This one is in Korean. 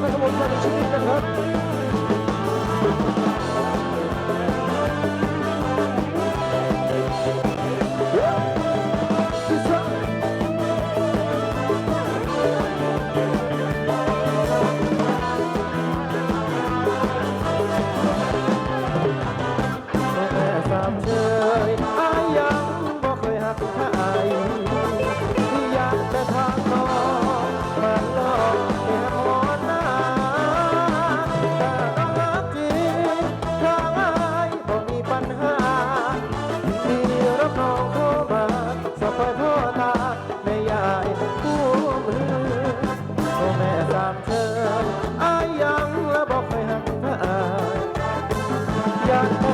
가서 못 사는 야